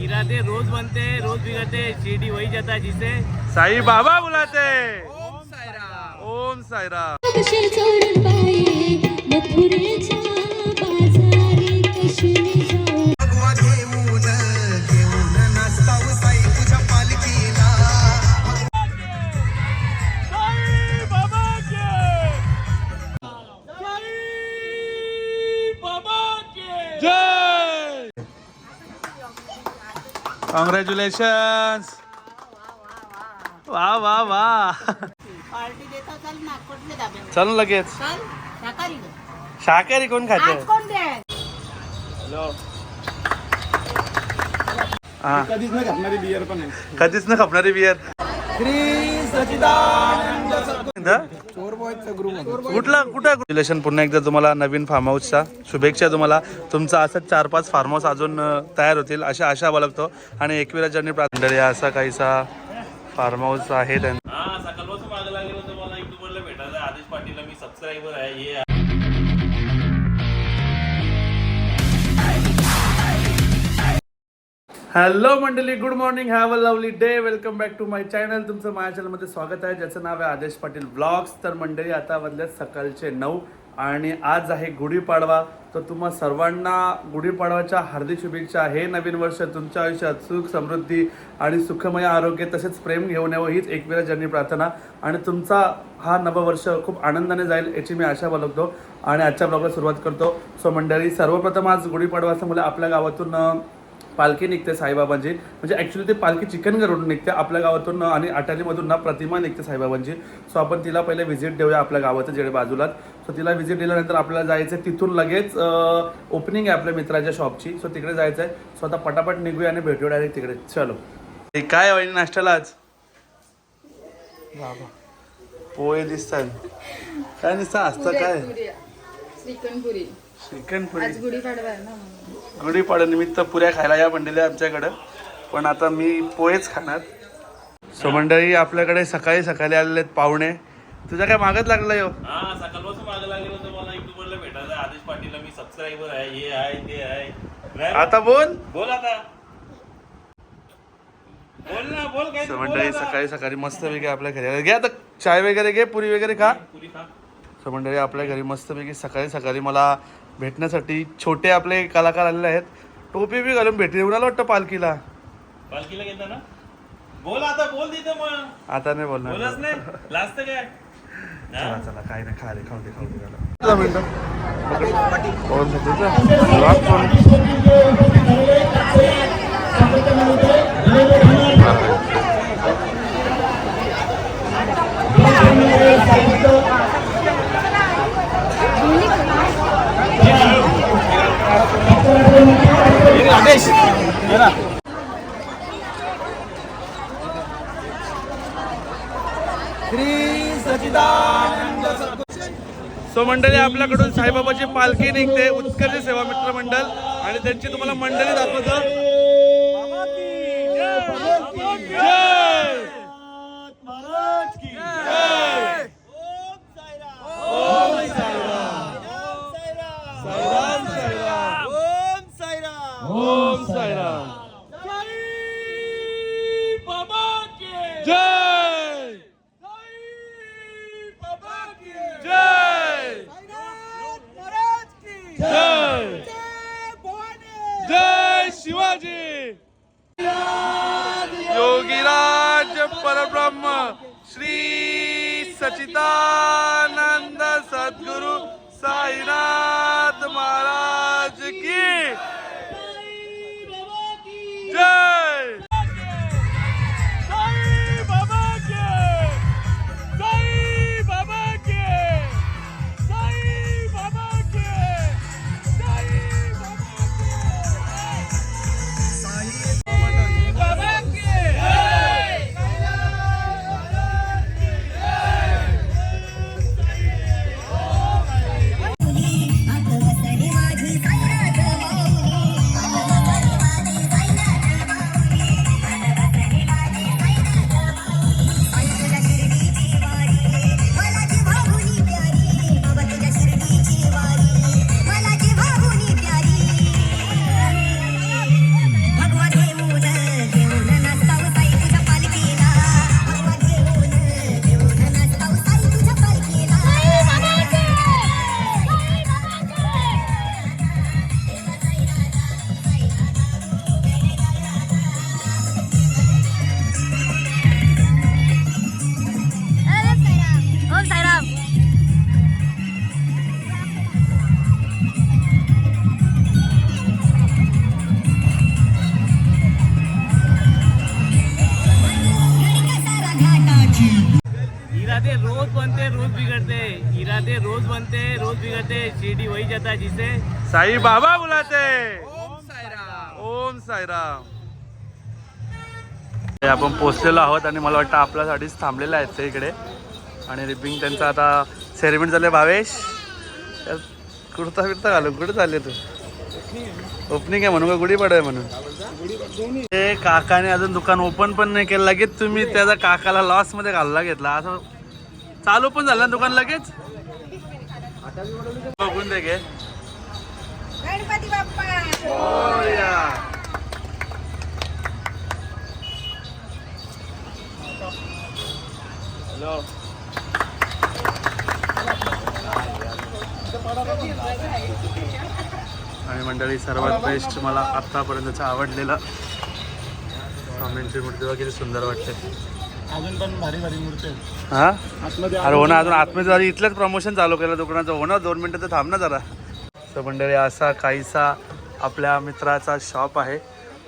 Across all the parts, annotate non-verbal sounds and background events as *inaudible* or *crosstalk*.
गिराते रोज बनते रोज बिगड़ते शिरडी वही जाता है जिसे। साई बाबा बुलाते। ओम साईराम। कशा चोरून कॉंग्रॅच्युलेशन वा वा वा पार्टी देतो चल ना कुठले दाबे चल लगेच. चल शाकाहारी कोण खाते? आज कोण दे? हा कधीच नाही घातणारी बियर पण आहे. कधीच न खपणारी बियर ग्रुप कुठला कुठं रिलेशन पुन्हा एकदा तुम्हाला नवीन फार्म हाऊसचा शुभेच्छा तुम्हाला. तुमचा असंच चार पाच फार्म हाऊस अजून तयार होतील अशा आशा बाळगतो. आणि एकविरा जर्नी मंडळी असा काहीसा फार्म हाऊस आहे त्यांना हा सकाळपासून लागेल आदेश मी सबस्क्रायबर आहे. हॅलो मंडळी. Good morning have a lovely day welcome back to my channel तुमचं माझ्या चॅनलमध्ये स्वागत आहे. ज्याचं नाव आहे आदेश पाटील ब्लॉग्स तर मंडळी आता वाजल्यात सकाळचे नऊ आणि आज आहे गुढीपाडवा. तर तुम्हा सर्वांना गुढीपाडवाच्या हार्दिक शुभेच्छा. हे नवीन वर्ष तुमच्या आयुष्यात सुख समृद्धी आणि सुखमय आरोग्य तसेच प्रेम घेऊन यावं हीच एकविरा जर्नी प्रार्थना. आणि तुमचा हा नववर्ष खूप आनंदाने जाईल याची मी आशा बाळगतो आणि आजच्या ब्लॉगला सुरुवात करतो. सो मंडळी सर्वप्रथम आज गुढीपाडवा असल्यामुळे आपल्या गावातून पालखी निघते साईबाबांची. म्हणजे ॲक्च्युली ती पालखी चिकनगडवरून निघते आपल्या गावातून आणि अटालीमधून ना प्रतिमा निघते साईबाबांची. सो आपण तिला पहिले व्हिजिट देऊया आपल्या गावाचं जेडे बाजूलाच सो तिला व्हिजिट दिल्यानंतर आपल्याला जायचं आहे तिथून लगेच ओपनिंग आहे आपल्या मित्राच्या शॉपची सो तिकडे जायचं आहे सो आता पटापट निघूया आणि भेटूया डायरेक्ट तिकडे. चलो. काय वाईन नाश्त्याला आज? पोहे दिसतात. काय दिसतं? असतं काय? गुढीपाडवा आहे ना. गुढीपाड्यानिमित्त पुऱ्या खायला या मंडळी आमच्याकडं. पण आता मी पोहेच खाणार. सो मंडळी आपल्याकडे सकाळी सकाळी आलेले आहेत पाहुणे. तुझ्या काय मागत लागला यो? हा सकाळपासून मागं लागेल होतं. मला युट्यूबरला भेटायचं आदेश पाटीलला मी सबस्क्रायबर आहे हे आहे ते आहे. नाही? आता बोल. बोल आता. बोल ना बोल काय सो मंडळी सकाळी सकाळी मस्तपैकी आपल्या घरी आले. घे आता चाय वगैरे घे पुरी वगैरे खा. पुरी खा. सो मंडळी आपल्या घरी मस्तपैकी सकाळी सकाळी मला भेटण्यासाठी छोटे आपले कलाकार आलेले आहेत टोपी बी घालून भेटली एवढा वाटतं पालखीला पालखीला घेता ना बोल आता बोल तिथं मग आता नाही बोलणार बोलच नाही लास्ट काय चला चला काय नाही खा रे खाऊ दे खाऊ दे. कोण होतं ते? राग कोण? सो मंडळी आपल्याकडून साईबाबाची पालखी निघते उत्कर्ष सेवा मित्र मंडळ. आणि त्यांची तुम्हाला मंडळी दाखवतो. बनते रोज बिगड़ते शिरडी वही जाता जिसे. साई बाबा बुलाते. ओम साईराम. हे आपण पोचलेलो आहोत आणि मला वाटतं आपल्यासाठीच थांबलेले आहेत ते इकडे. आणि रिबिंग त्यांचा आता सेरेमनी झाले भावेश. कुर्ता बिर्ता घालून कुठे चालले तू? ओपनिंग आहे म्हणून का गुढीपाडा आहे म्हणून? ते काकाने अजून दुकान ओपन पण नाही केलं. लगेच तुम्ही त्याचा काकाला लॉसमध्ये घालला घेतला. असं चालू पण झालं ना दुकान लगेच? बघून दे गे. मोरया. हॅलो. आणि मंडळी सर्वात बेस्ट मला आतापर्यंतचं आवडलेलं स्वामींची मूर्ती किती सुंदर वाटते. अजून पण भारी भारी मूर्ती आहेत. हा? आतमध्ये अरे हो ना अजून आतमध्ये जरा इथलंच प्रमोशन चालू केलं दुकानाचं. हो ना दोन मिनटं तर थांब ना जरा. तर मंडळी असा काहीसा आपल्या मित्राचा शॉप आहे.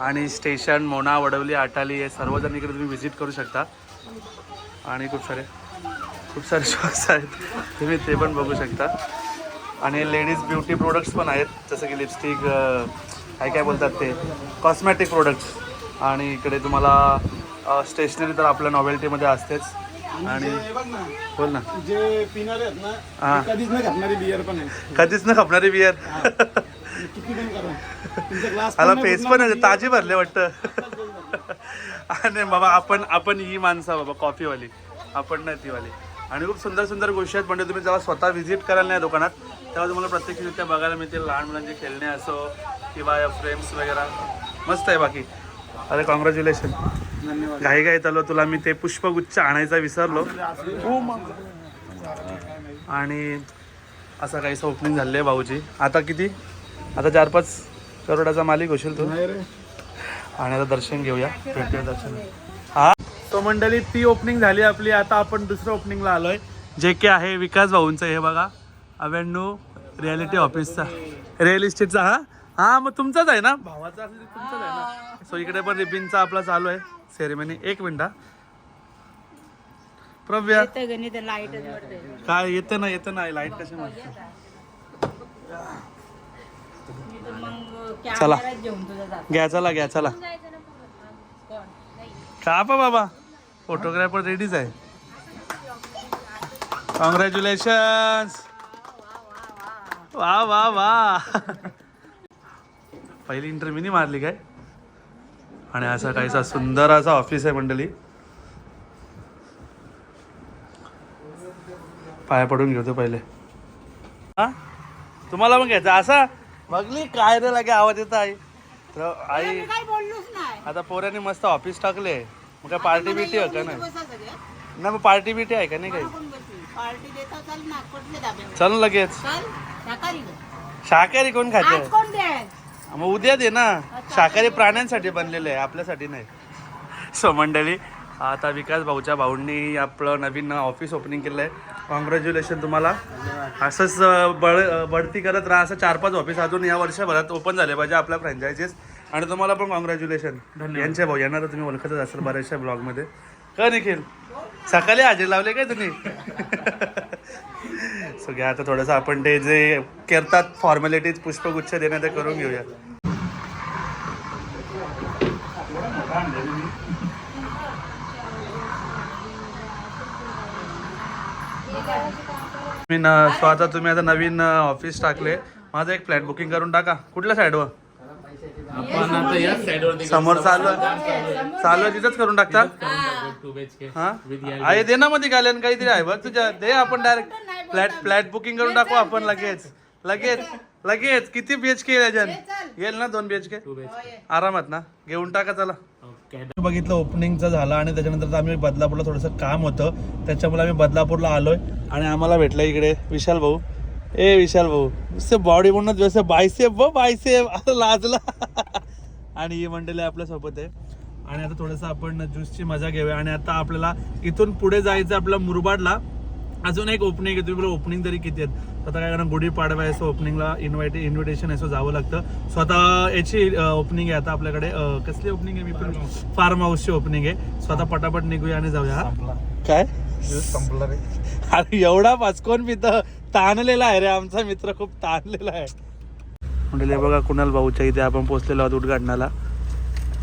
आणि स्टेशन मोना वडवली आटाली हे सर्वजण इकडे तुम्ही व्हिजिट करू शकता. आणि खूप सारे खूप सारे शॉप्स आहेत. तुम्ही ते पण बघू शकता. आणि लेडीज ब्युटी प्रोडक्ट्स पण आहेत. जसं की लिपस्टिक काय काय बोलतात ते? कॉस्मॅटिक प्रोडक्ट्स आणि इकडे तुम्हाला स्टेशनरी तर आपल्या नॉवेल्टीमध्ये असतेच. आणि ना बोल ना. जे पिणारे आहेत ना कधीच नाही घातणारी बियर पण आहे कधीच न खपणारी बियर मला फेस पण आहे, ताजी भरले वाटतं. आणि बाबा आपण आपण ही माणसं बाबा कॉफीवाली आपण नाही ती वाली आणि खूप सुंदर सुंदर गोष्टी आहेत. म्हणजे तुम्ही जेव्हा स्वतः व्हिजिट करायला नाही दुकानात तेव्हा तुम्हाला प्रत्यक्षरित्या बघायला मिळतील लहान मुलांचे खेळणे असो किंवा फ्रेम्स वगैरे. मस्त आहे बाकी. अरे कॉंग्रॅच्युलेशन धन्यवाद. घाई घाई चालू तुला मी ते पुष्पगुच्छ आणायचा विसरलो. आणि असं काहीसं ओपनिंग झालं आहे भाऊची आता किती? आता चार पाच करोडाचा मालिक होशील तू. आणि आता दर्शन घेऊया. भेटूया दर्शन. हा. तो मंडळी ती ओपनिंग झाली आपली. आता आपण दुसऱ्या ओपनिंगला आलोय. जे के आहे विकास भाऊंचं हे बघा. अव्हेन्यू रियालिटी ऑफिसचा रिअल इस्टेटचा हा? हा मग तुमचाच आहे ना? भावाचा असेल तर तुमचाच आहे ना? सो इकडे पण रिबिनचा आपला चालू आहे. सेरेमनी एक मिनिट. प्रव्या काय येतं ना येतं ना लाइट कशी मग चला. घ्या चला घ्या चला का पा बाबा फोटोग्राफर रेडीच आहे कॉंग्रॅच्युलेशन वा वा वा. पहिली इंटरव्ह्यू नाही मारली काय? आणि असा काहीसा सुंदर असा ऑफिस आहे मंडळी. पाया पडून घेतो पहिले. हा? तुम्हाला पण घ्यायचं असा? बघली काय रे लागे आवाज येत आहे. तर आई आता पोरांनी मस्त ऑफिस टाकले. मग काय पार्टी बिटी आहे का नाही? ना मग पार्टी बिटी आहे का नाही काही? चल लगेच. शाकाहारी कोण खाते? मग उद्या दे ना. शाकाहारी प्राण्यांसाठी बनलेलं आहे आपल्यासाठी नाही. सो मंडळी आता विकास भाऊच्या भाऊंनी आपलं नवीन ऑफिस ओपनिंग केलं आहे कॉंग्रॅच्युलेशन तुम्हाला असंच बळ बढती करत राहा. असं चार पाच ऑफिस अजून या वर्षभरात ओपन झाले पाहिजे आपल्या फ्रँचायझीस आणि तुम्हाला पण कॉंग्रॅच्युलेशन यांच्या भाऊ यांना तर तुम्ही ओळखतच असाल बऱ्याचशा ब्लॉगमध्ये का निखिल? सकाळी हजेरी लावले काय तुम्ही? *laughs* सो घ्या आता थोडंसं आपण ते जे करतात फॉर्मॅलिटीज पुष्पगुच्छ देणं ते करून घेऊया. मी न आता तुम्ही आता नवीन ऑफिस टाकले. माझं एक फ्लॅट बुकिंग करून टाका. कुठल्या साईडवर आपण आता समोर चालू आहे. चालू आहे. तिथंच करून टाकता? टू बी एच के हा? आहे दे ना मध्ये गाल्यान काहीतरी आहे बघ तुझ्या दे आपण डायरेक्ट फ्लॅट फ्लॅट बुकिंग करून टाकू आपण लगेच. लगेच लगेच. किती बीएच के येईल येईल ना दोन बीएच के आरामात ना? घेऊन टाका चला. बघितलं ओपनिंगचं झालं आणि त्याच्यानंतर आम्ही बदलापूरला थोडंसं काम होतं. त्याच्यामुळे आम्ही बदलापूरला आलोय आणि आम्हाला भेटलं इकडे विशाल भाऊ. ए विशाल भाऊ नुसते बॉडी म्हणून जसं बायसेप व बायसेप आता लाजला. आणि ही मंडळी आपल्यासोबत आहे. आणि आता थोडंसं आपण ज्यूसची मजा घेऊया. आणि आता आपल्याला इथून पुढे जायचं आपल्या मुरबाडला. अजून एक ओपनिंग आहे. तुम्ही ओपनिंग तरी किती आहेत? आता काय करणार गुढीपाडवा आहे सो ओपनिंगला इन्व्हाइट इन्व्हिटेशन आहे सो जावं लागतं. सो आता याची ओपनिंग आहे आता आपल्याकडे. कसली ओपनिंग आहे? मी पण फार्म हाऊसची ओपनिंग आहे. सो आता पटापट निघूया आणि जाऊया काय? संपला रे. अरे एवढा पाचकोन पित. ताणलेला आहे रे आमचा मित्र खूप ताणलेला आहे. म्हणजे बघा कुणाल भाऊच्या इथे आपण पोहोचलेलो आहोत उद्घाटनाला.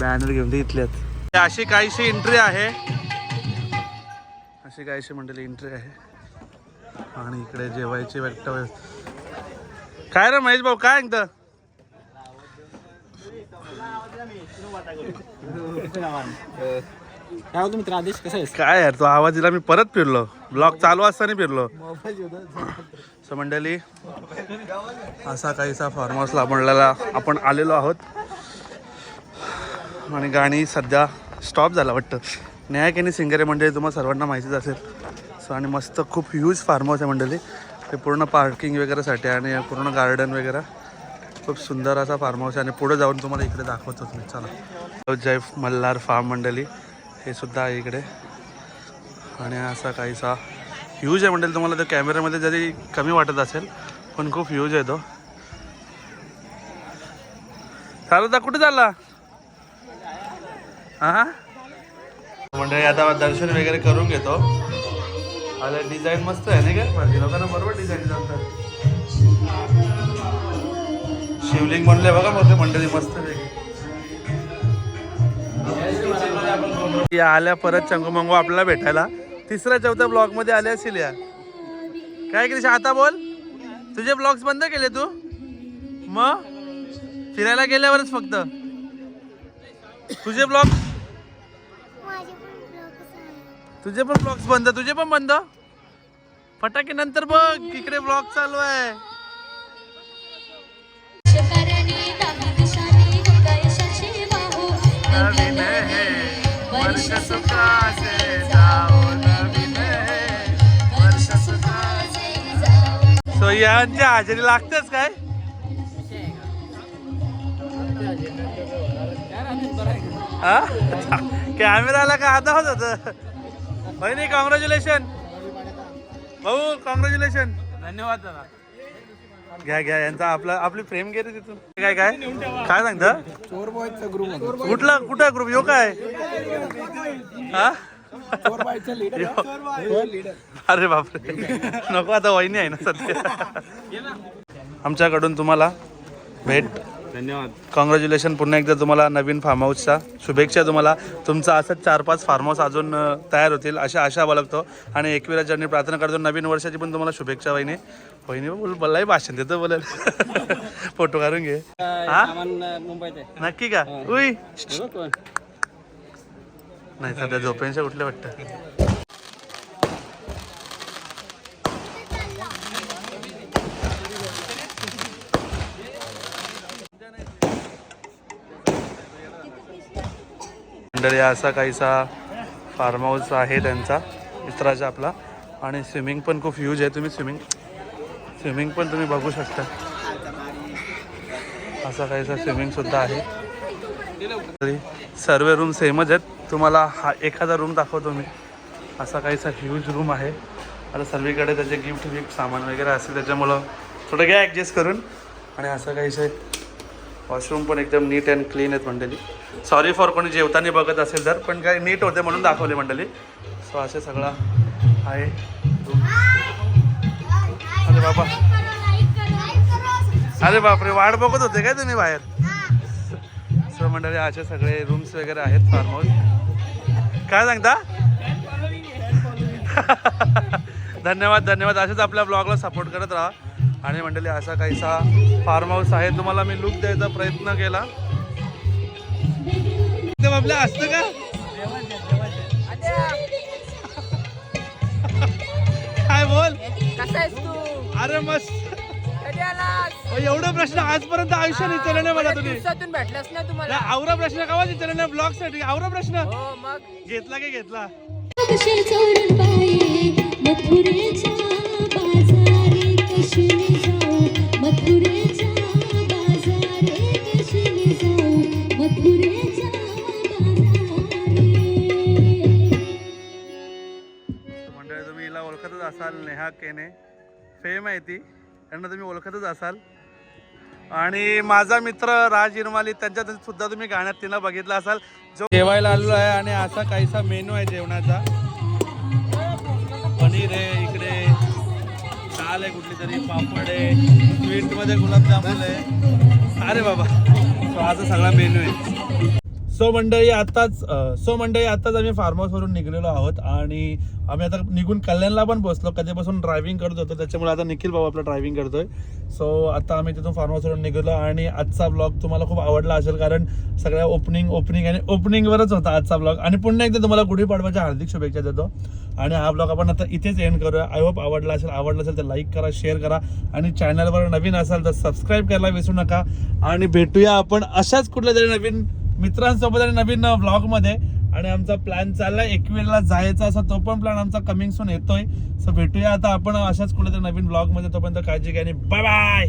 बॅनर घेऊन ते इथल्यात अशी काहीशी एंट्री आहे. अशी काहीशी मंडळी एंट्री आहे. आणि इकडे जेवायची वाटत काय रे महेश भाऊ काय एकदा काय होतं मित्र आदेश कसं आहेस? काय यार तो आवाज दिला मी परत फिरलो. ब्लॉग चालू असताना फिरलो. सो मंडळी असा काहीसा फार्म हाऊसला आपल्याला आपण आलेलो आहोत. आणि गाणी सध्या स्टॉप झाला वाटतं. न्यायक आणि सिंगरे मंडळी तुम्हाला सर्वांना माहितीच असेल. सो आणि मस्त खूप ह्यूज फार्म हाऊस आहे मंडळी. ते पूर्ण पार्किंग वगैरेसाठी आणि पूर्ण गार्डन वगैरे. खूप सुंदर असा फार्म हाऊस आहे. आणि पुढे जाऊन तुम्हाला इकडे दाखवतो मी चला. जय मल्हार फार्म मंडळी. हे सुद्धा आहे इकडे. आणि असा काहीसा ह्यूज आहे म्हणेल तुम्हाला तर कॅमेऱ्यामध्ये जरी कमी वाटत असेल पण खूप ह्यूज आहे तो. चालू कुठे चालला? हा मंडळी आता दर्शन वगैरे करून घेतो. आलं डिझाईन मस्त आहे नाही का? म्हणजे लोकांना बरोबर डिझाईन जमतात. शिवलिंग म्हणले बघा मग मंडळी मस्त आहे या आल्या परत चंगू आपल्याला भेटायला. तिसऱ्या चौथ्या ब्लॉगमध्ये आले असेल या. काय क्रिश आता बोल. तुझे ब्लॉग्स बंद केले तू? मग? फिरायला गेल्यावरच फक्त. तुझे ब्लॉग तुझे पण ब्लॉग्स बंद तुझे पण बंद. फटाके नंतर बघ इकडे ब्लॉग चालू आहे. सुखाचे जाओ नवीन वर्ष सुखाचे सो यांच्या हजेरी लागतेच काय? हा? कॅमेराला का आता होत होत बहिणी कॉंग्रॅच्युलेशन भाऊ कॉंग्रॅच्युलेशन धन्यवाद दादा. घ्या घ्या यांचा आपला आपली फ्रेम घे रे तिथून. काय काय? काय सांगता? चोर बॉयचा ग्रुप कुठला कुठला ग्रुप यो काय? हा? चोर बॉयचा लीडर अरे बापरे. नको आता वहिनी आहे ना सध्या. आमच्याकडून तुम्हाला भेट धन्यवाद. कॉंग्रॅच्युलेशन पुन्हा एकदा तुम्हाला नवीन फार्म हाऊसचा शुभेच्छा तुम्हाला. तुमचं असंच चार पाच फार्म हाऊस अजून तयार होतील अशा आशा बाळगतो. आणि एकविरा जर्नी प्रार्थना करतो. नवीन वर्षाची पण तुम्हाला शुभेच्छा वहिनी वहिनी बोल मलाही भाषण देतो बोलेल. *laughs* फोटो काढून घे. हा? मुंबईत नक्की का? उई. नाही सध्या झोपेंच्या उठले वाटतं? मंडळी असा काहीसा फार्म हाऊस आहे त्यांचा मित्राचा आपला. आणि स्विमिंग पण खूप ह्यूज आहे. तुम्ही स्विमिंग स्विमिंग पण तुम्ही बघू शकता. असा काहीसा स्विमिंग सुद्धा आहे. तरी सर्व रूम सेमच आहेत. तुम्हाला हा एखादा रूम दाखवतो मी. असा काहीसा ह्यूज रूम आहे. आता सर्वीकडे त्याचे गिफ्ट विफ्ट सामान वगैरे असेल त्याच्यामुळं थोडं घ्या ॲडजस्ट करून. आणि असं काहीसं वॉशरूम पण एकदम नीट अँड क्लीन आहेत मंडळी. सॉरी फॉर कोणी जेवताना बघत असेल तर पण काय नीट होते म्हणून दाखवले मंडळी. सो असे सगळं आहे. अरे बाबा. अरे बापरे वाट बघत होते काय तुम्ही बाहेर? सो मंडळी असे सगळे रूम्स वगैरे आहेत फार्म हाऊस काय सांगता? *laughs* धन्यवाद धन्यवाद. असेच आपल्या ब्लॉगला सपोर्ट करत राहा. आणि मंडळी असा काहीसा फार्म हाऊस आहे. तुम्हाला मी लुक द्यायचा प्रयत्न केला. आपलं आपल्या असतं का? काय बोल? तू अरे मस्त. एवढा एवढं प्रश्न आजपर्यंत आयुष्यात विचारलं नाही मला तुम्ही. भेटलास ना तुम्हाला आवरा प्रश्न कावा हो विचारले नाही? ब्लॉगसाठी. आवरा प्रश्न. मग घेतला की घेतला? ओळखतच असाल नेहा केने. फेम आहे ती. त्यांना तुम्ही ओळखतच असाल. आणि माझा मित्र राज इरमाली त्यांच्या सुद्धा तुम्ही गाण्यात तिला बघितला असाल. जो जेवायला आलेलो आहे आणि असा काहीसा मेनू आहे जेवणाचा. पनीर आहे इकडे दाल आहे कुठली तरी पापड आहे. स्वीटमध्ये गुलाबजामुन आहे. अरे बाबा. So हा सगळा मेनू आहे. सो मंडळी आताच सो मंडळी आताच आम्ही फार्म हाऊस निघलेलो आहोत आणि आम्ही आता निघून कल्याणला पण पोहोचलो कधीपासून ड्रायव्हिंग करत होतो त्याच्यामुळे आता निखिल भाऊ आपला ड्रायव्हिंग करतोय. सो आता आम्ही तिथून फार्म हाऊसवरून आणि आजचा ब्लॉग तुम्हाला खूप आवडला असेल कारण सगळ्या ओपनिंग ओपनिंग आणि ओपनिंगवरच होता आजचा ब्लॉग आणि पुन्हा एकदा तुम्हाला गुढीपाडवाच्या हार्दिक शुभेच्छा देतो. आणि हा ब्लॉग आपण आता इथेच एंड करूया. आय होप आवडला असेल आवडला असेल तर लाईक करा शेअर करा. आणि चॅनलवर नवीन असाल तर सबस्क्राईब करायला विसरू नका. आणि भेटूया आपण अशाच कुठल्या तरी नवीन मित्रांसोबत आणि नवीन ब्लॉगमध्ये आणि आमचा प्लॅन चाललाय एकवीरला जायचा असा तो पण प्लॅन आमचा कमिंग सून येतोय. सो भेटूया आता आपण अशाच कुठेतरी नवीन ब्लॉगमध्ये तोपर्यंत काळजी घ्या आणि बाय बाय